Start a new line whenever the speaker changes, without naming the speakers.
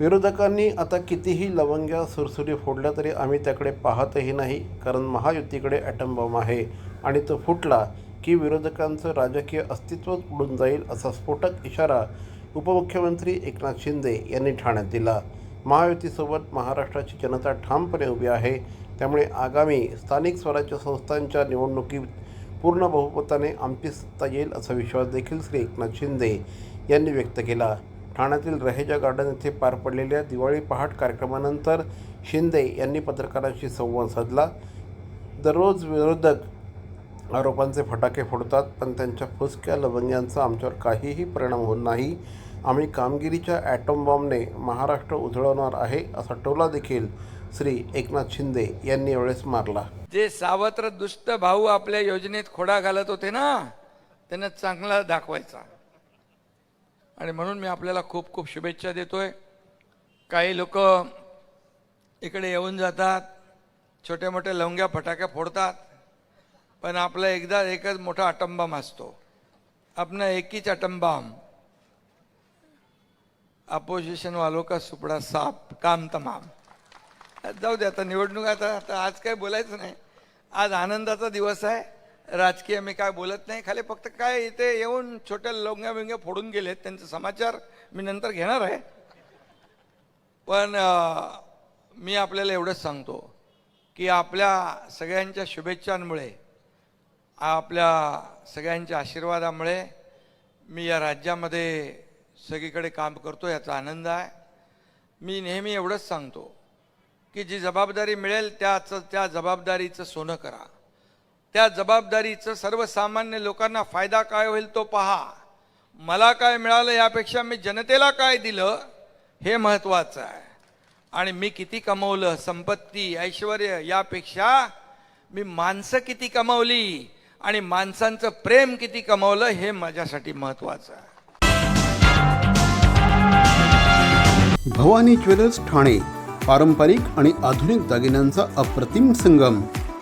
विरोधकांनी आता कितीही लवंग्या सुरसुरी फोडल्या तरी आम्ही त्याकडे पाहतही नाही कारण महायुतीकडे ॲटम बॉम्ब आहे आणि तो फुटला की विरोधकांचं राजकीय अस्तित्वच उडून जाईल असा स्फोटक इशारा उपमुख्यमंत्री एकनाथ शिंदे यांनी ठाण्यात दिला. महायुतीसोबत महाराष्ट्राची जनता ठामपणे उभी आहे. त्यामुळे आगामी स्थानिक स्वराज्य संस्थांच्या निवडणुकीत पूर्ण बहुमताने आमची सत्ता येईल असा विश्वास देखील श्री एकनाथ शिंदे यांनी व्यक्त केला. ठाण्यातील रहेजा गार्डन येथे पार पडलेल्या दिवाळी पहाट कार्यक्रमानंतर शिंदे यांनी पत्रकारांशी संवाद साधला. दररोज विरोधक आरोपांचे फटाके फोडतात पण त्यांच्या फुसक्या लवंग्यांचा आमच्यावर काहीही परिणाम होत नाही. आम्ही कामगिरीच्या ॲटम बॉम्बने महाराष्ट्र उधळवणार आहे असा टोला देखील श्री एकनाथ शिंदे यांनी यावेळेस मारला.
जे सावत्र दुष्ट भाऊ आपल्या योजनेत खोडा घालत होते ना त्यांना चांगला दाखवायचा. आणि म्हणून मी आपल्याला खूप खूप शुभेच्छा देतो आहे काही लोक इकडे येऊन जातात छोटे मोठे लवंग्या फटाक्या फोडतात पण आपला एकदा एकच मोठा अटंबाम असतो. आपला एकीच अटंबाम. अपोजिशन वालो का सुपडा साप काम तमाम जाऊ दे आता निवडणूक आता आता आज काय बोलायचं नाही. आज आनंदाचा दिवस आहे. राजकीय मी काय बोलत नाही खाली फक्त काय इथे येऊन छोट्या लोंग्या बिंग्या फोडून गेलेत त्यांचे समाचार मी नंतर घेणार आहे. पण मी आपल्याला एवढंच सांगतो की आपल्या सगळ्यांच्या शुभेच्छांमुळे आपल्या सगळ्यांच्या आशीर्वादामुळे मी या राज्यामध्ये सगळीकडे काम करतो याचा आनंद आहे. मी नेहमी एवढंच सांगतो की जी जबाबदारी मिळेल त्याचं त्या जबाबदारीचं सोनं करा. त्या जबाबदारीचं सर्वसामान्य लोकांना फायदा काय होईल तो पहा. मला काय मिळालं यापेक्षा मी जनतेला काय दिलं हे महत्त्वाचं आहे. आणि मी किती कमवलं संपत्ती ऐश्वर यापेक्षा मी माणसं किती कमवली आणि माणसांचं प्रेम किती कमवलं हे माझ्यासाठी महत्त्वाचं आहे.
भवानी ज्वेलर्स ठाणे पारंपरिक आणि आधुनिक दागिन्यांचा अप्रतिम संगम.